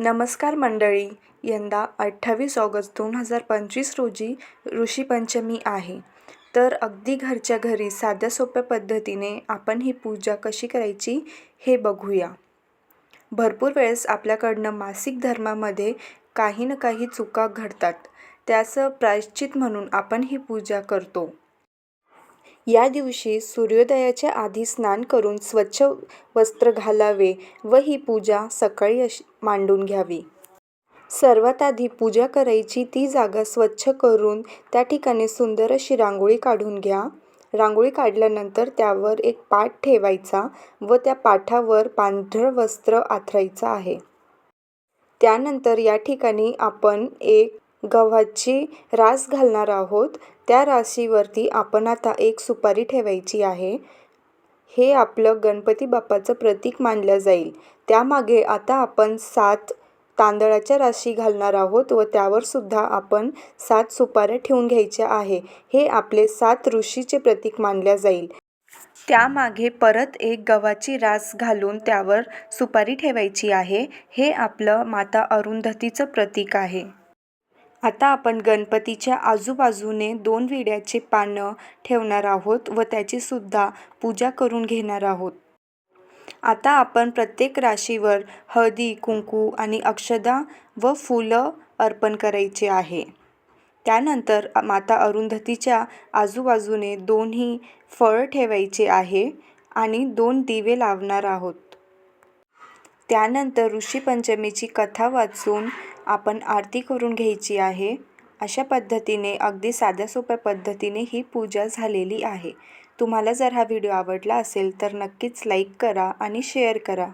नमस्कार मंडळी. यंदा अठ्ठावीस ऑगस्ट दोन हजार पंचवीस रोजी ऋषीपंचमी आहे. तर अगदी घरच्या घरी साध्या सोप्या पद्धतीने आपण ही पूजा कशी करायची हे बघूया. भरपूर वेळेस आपल्याकडनं मासिक धर्मामध्ये काही ना काही चुका घडतात. त्याचं प्रायश्चित म्हणून आपण ही पूजा करतो. या दिवशी सूर्योदयाच्या आधी स्नान करून स्वच्छ वस्त्र घालावे व ही पूजा सकाळी अशी मांडून घ्यावी. सर्वात आधी पूजा करायची ती जागा स्वच्छ करून त्या ठिकाणी सुंदर अशी रांगोळी काढून घ्या. रांगोळी काढल्यानंतर त्यावर एक पाट ठेवायचा व त्या पाठावर पांढरं वस्त्र आथरायचं आहे. त्यानंतर या ठिकाणी आपण एक गव्हाची रास घालणार आहोत. त्या राशीवरती आपण आता एक सुपारी ठेवायची आहे. हे आपलं गणपती बाप्पाचं प्रतीक मानलं जाईल. त्यामागे आता आपण सात तांदळाच्या राशी घालणार आहोत व त्यावर सुद्धा आपण सात सुपाऱ्या ठेवून घ्यायच्या आहे. हे आपले सात ऋषीचे प्रतीक मानल्या जाईल. त्यामागे परत एक गव्हाची रास घालून त्यावर सुपारी ठेवायची आहे. हे आपलं माता अरुंधतीचं प्रतीक आहे. आता आपण गणपतीच्या आजूबाजूने दोन विड्याचे पानं ठेवणार आहोत व त्याचीसुद्धा पूजा करून घेणार आहोत. आता आपण प्रत्येक राशीवर हळदी कुंकू आणि अक्षदा व फुलं अर्पण करायचे आहे. त्यानंतर माता अरुंधतीच्या आजूबाजूने दोन्ही फळं ठेवायचे आहे आणि दोन दिवे लावणार आहोत. त्यानंतर ऋषीपंचमीची कथा वाचून आपण आरती करून घ्यायची आहे. अशा पद्धतीने अगदी साध्या सोप्या पद्धतीने ही पूजा झालेली आहे. तुम्हाला जर हा व्हिडिओ आवडला असेल तर नक्कीच लाईक करा आणि शेअर करा.